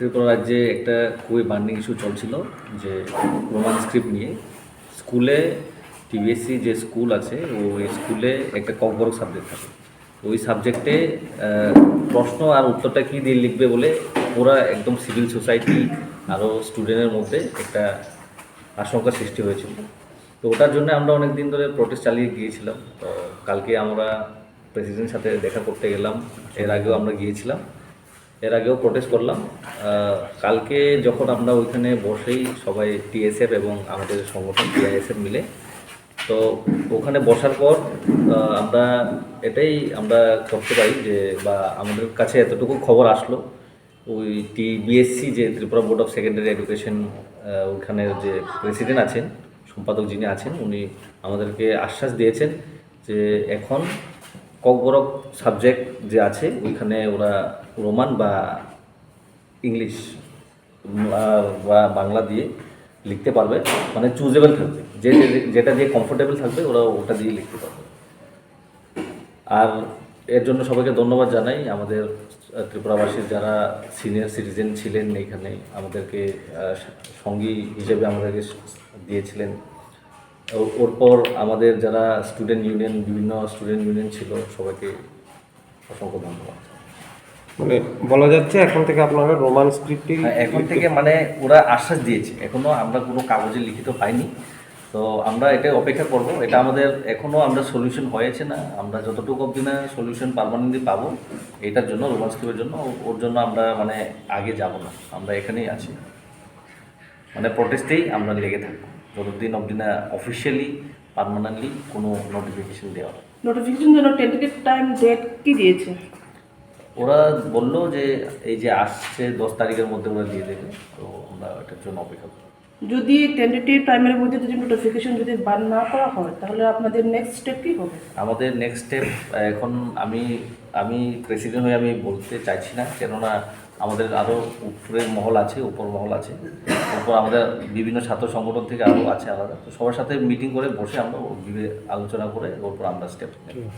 ত্রিপুরা রাজ্যে একটা খুবই বার্নিং ইস্যু চলছিল যে রোমান স্ক্রিপ্ট নিয়ে। স্কুলে টিবিএসসি যে স্কুল আছে ওই স্কুলে একটা ককবরক সাবজেক্ট থাকে। ওই সাবজেক্টে প্রশ্ন আর উত্তরটা কী দিয়ে লিখবে বলে ওরা একদম সিভিল সোসাইটি আরও স্টুডেন্টের মধ্যে একটা আশঙ্কার সৃষ্টি হয়েছিল। তো ওটার জন্য আমরা অনেক দিন ধরে প্রোটেস্ট চালিয়ে গিয়েছিলাম। তো কালকে আমরা প্রেসিডেন্টের সাথে দেখা করতে গেলাম। এর আগেও আমরা গিয়েছিলাম। এর আগেও প্রোটেস্ট করলাম। কালকে যখন আমরা ওইখানে বসেই সবাই টিএসএফ এবং আমাদের সংগঠন টিআইএসএফ মিলে, তো ওখানে বসার পর আমরা এটাই আমরা করতে পারি যে, বা আমাদের কাছে এতটুকু খবর আসলো, ওই টি বিএসসি যে Tripura board of secondary education ওইখানের যে প্রেসিডেন্ট আছেন, সম্পাদক যিনি আছেন, উনি আমাদেরকে আশ্বাস দিয়েছেন যে এখন ককবরক সাবজেক্ট যে আছে, ওইখানে ওরা রোমান বা ইংলিশ, বা বাংলা দিয়ে লিখতে পারবে। মানে চুজেবল থাকবে। যে যেটা দিয়ে কমফোর্টেবল থাকবে, ওরা ওটা দিয়ে লিখতে পারবে। আর এর জন্য সবাইকে ধন্যবাদ জানাই। আমাদের ত্রিপুরাবাসীর যারা সিনিয়র সিটিজেন ছিলেন এইখানে আমাদেরকে সঙ্গী হিসেবে আমাদেরকে দিয়েছিলেন। ওর পর আমাদের যারা স্টুডেন্ট ইউনিয়ন বিভিন্ন স্টুডেন্ট ইউনিয়ন ছিল সবাইকে অসংখ্য ধন্যবাদ। মানে বলা যাচ্ছে এখন থেকে আপনারা রোমান হ্যাঁ, এখন থেকে মানে ওরা আশ্বাস দিয়েছে। এখনও আমরা কোনো কাগজে লিখিত পাইনি তো আমরা এটা অপেক্ষা করব। এটা আমাদের এখনও আমরা সলিউশন হয়েছে না। আমরা যতটুকু অবধি না সলিউশন পারমানেন্টলি পাবো এটার জন্য রোমান স্ক্রিপ্টের জন্য ওর জন্য আমরা মানে আগে যাব না। আমরা এখানেই আছি। মানে প্রোটেস্টেই আমরা লেগে থাকব। যতদিন অবধি না অফিসিয়ালি পারমানেন্টলি কোনো নোটিফিকেশন দেওয়া হয়। নোটিফিকেশন জন্য টেন্টেটিভ টাইম ডেট কি দিয়েছে? ওরা বলল যে এই যে আসছে দশ তারিখের মধ্যে ওরা দিয়ে দেবে তো আমরা এটার জন্য অপেক্ষা করব। যদি টেন্টেটিভ টাইমের মধ্যে যদি নোটিফিকেশন যদি বার না করা হয় তাহলে আপনাদের নেক্সট স্টেপ কি হবে? আমাদের নেক্সট স্টেপ এখন আমি আমি প্রেসিডেন্ট হয়ে আমি বলতে চাইছি না কেননা আমাদের আরও উপরের মহল আছে উপর মহল আছে। উপর আমাদের বিভিন্ন ছাত্র সংগঠন থেকে আরও আছে আলাদা। তো সবার সাথে মিটিং করে বসে আমরা বিবে- আলোচনা করে ওর উপর আমরা স্টেপ নেব।